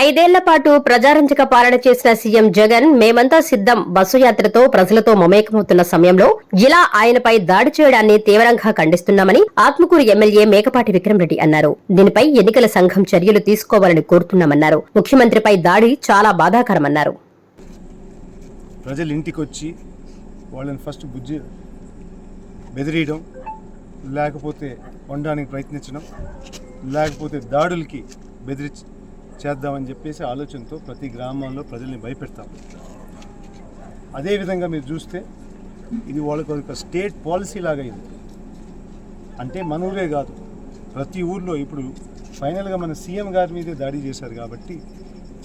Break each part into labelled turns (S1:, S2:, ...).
S1: ఐదేళ్ళ పాటు ప్రజారంజక పాలన చేసిన సీఎం జగన్ మేమంతా సిద్దం బస్సు యాత్రతో ప్రజలతో మమేకమవుతున్న సమయంలో ఇలా ఆయనపై దాడి చేయడాన్ని తీవ్రంగా ఖండిస్తున్నామని ఆత్మకూరు ఎమ్మెల్యే మేకపాటి విక్రమరెడ్డి అన్నారు. దీనిపై ఎన్నికల సంఘం చర్యలు తీసుకోవాలని కోరుతున్నామన్నారు. ముఖ్యమంత్రిపై దాడి చాలా బాధాకరమన్నారు.
S2: ప్రజలు ఇంటికి వచ్చి వాళ్ళని ఫస్ట్ బుజ్జి బెదిరియడం లేకపోతే వండడానికి ప్రయత్నించడం లేకపోతే దాడులకి బెదిరి చేద్దామని చెప్పేసి ఆలోచనతో ప్రతి గ్రామంలో ప్రజల్ని భయపెడతాం. అదేవిధంగా మీరు చూస్తే ఇది వాళ్ళకి ఒక స్టేట్ పాలసీ లాగా అయింది అంటే మన ఊరే కాదు ప్రతి ఊర్లో ఇప్పుడు ఫైనల్గా మన సీఎం గారి మీదే దాడి చేశారు కాబట్టి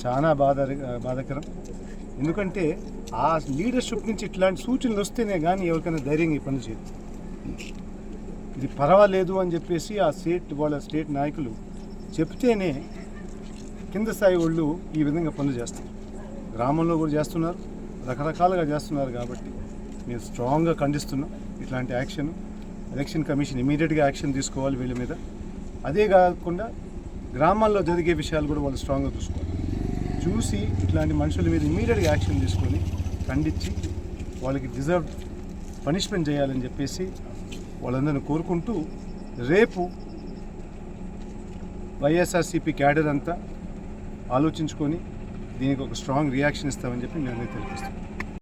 S2: చాలా బాధ బాధాకరం. ఎందుకంటే ఆ లీడర్షిప్ నుంచి ఇట్లాంటి సూచనలు వస్తేనే కానీ ఎవరికైనా ధైర్యంగా ఈ పని చేయదు ఇది పర్వాలేదు అని చెప్పేసి ఆ స్టేట్ వాళ్ళ స్టేట్ నాయకులు చెప్తేనే కింద స్థాయి వాళ్ళు ఈ విధంగా పనులు చేస్తారు. గ్రామంలో కూడా చేస్తున్నారు. రకరకాలుగా చేస్తున్నారు కాబట్టి మేము స్ట్రాంగ్గా ఖండిస్తున్నాం. ఇట్లాంటి యాక్షన్ ఎలక్షన్ కమిషన్ ఇమీడియట్గా యాక్షన్ తీసుకోవాలి వీళ్ళ మీద. అదే కాకుండా గ్రామాల్లో జరిగే విషయాలు కూడా వాళ్ళు స్ట్రాంగ్గా చూసుకోవాలి. చూసి ఇట్లాంటి మనుషుల మీద ఇమీడియట్గా యాక్షన్ తీసుకొని ఖండించి వాళ్ళకి డిజర్వ్ పనిష్మెంట్ చేయాలని చెప్పేసి వాళ్ళందరిని కోరుకుంటూ రేపు వైఎస్ఆర్సీపీ క్యాడర్ అంతా ఆలోచించుకొని దీనికి ఒక స్ట్రాంగ్ రియాక్షన్ ఇస్తామని చెప్పి నేను తెలిపిస్తాను